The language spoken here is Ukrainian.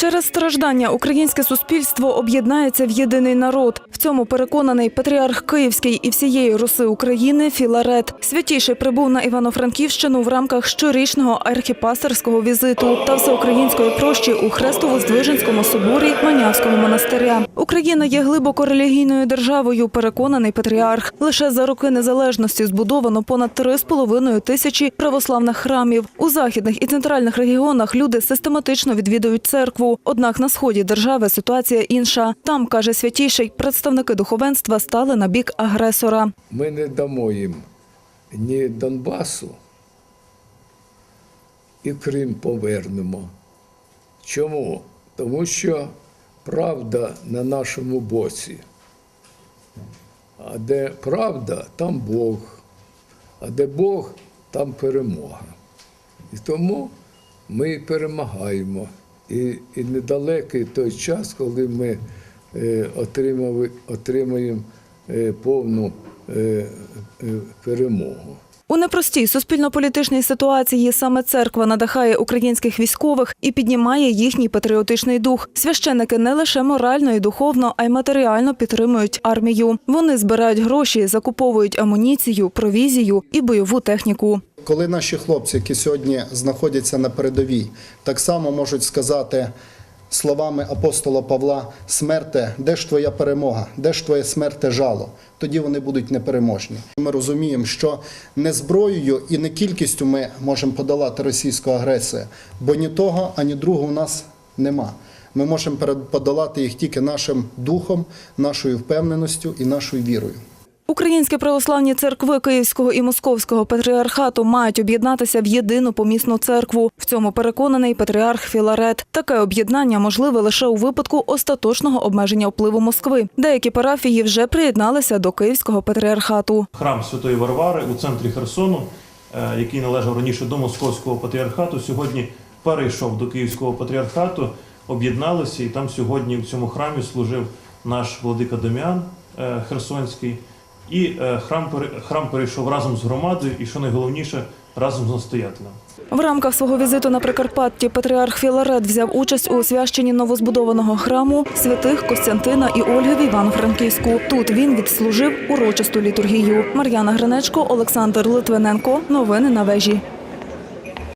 Через страждання українське суспільство об'єднається в єдиний народ. В цьому переконаний патріарх Київський і всієї Руси України Філарет. Святіший прибув на Івано-Франківщину в рамках щорічного архіпастерського візиту та всеукраїнської прощі у Хрестово-Здвиженському соборі Манявського монастиря. Україна є глибоко релігійною державою, переконаний патріарх. Лише за роки незалежності збудовано понад 3,5 тисячі православних храмів. У західних і центральних регіонах люди систематично відвідують церкву. Однак на сході держави ситуація інша. Там, каже святіший, представники духовенства стали на бік агресора. Ми не дамо їм ні Донбасу, і Крим повернемо. Чому? Тому що правда на нашому боці. А де правда, там Бог. А де Бог, там перемога. І тому ми перемагаємо. І, і недалекий той час, коли ми е, отримали, отримаємо е, повну е, перемогу. У непростій суспільно-політичній ситуації саме церква надихає українських військових і піднімає їхній патріотичний дух. Священники не лише морально і духовно, а й матеріально підтримують армію. Вони збирають гроші, закуповують амуніцію, провізію і бойову техніку. Коли наші хлопці, які сьогодні знаходяться на передовій, так само можуть сказати словами апостола Павла Смерте, де ж твоя перемога, де ж твоє смерте жало, тоді вони будуть непереможні. Ми розуміємо, що не зброєю і не кількістю ми можемо подолати російську агресію, бо ні того, ані другого у нас нема. Ми можемо подолати їх тільки нашим духом, нашою впевненістю і нашою вірою. Українські православні церкви Київського і Московського патріархату мають об'єднатися в єдину помісну церкву. В цьому переконаний патріарх Філарет. Таке об'єднання можливе лише у випадку остаточного обмеження впливу Москви. Деякі парафії вже приєдналися до Київського патріархату. Храм Святої Варвари у центрі Херсону, е, який належав раніше до Московського патріархату, сьогодні перейшов до Київського патріархату, об'єдналися, і там сьогодні в цьому храмі служив наш владика Дем'ян е, Херсонський. І е, храм, храм перейшов разом з громадою, і що найголовніше, разом з настоятелем. В рамках свого візиту на Прикарпатті патріарх Філарет взяв участь у освященні новозбудованого храму святих Костянтина і Ольги в Івано-Франківську. Тут він відслужив урочисту літургію. Мар'яна Гринечко, Олександр Литвиненко. Новини на вежі.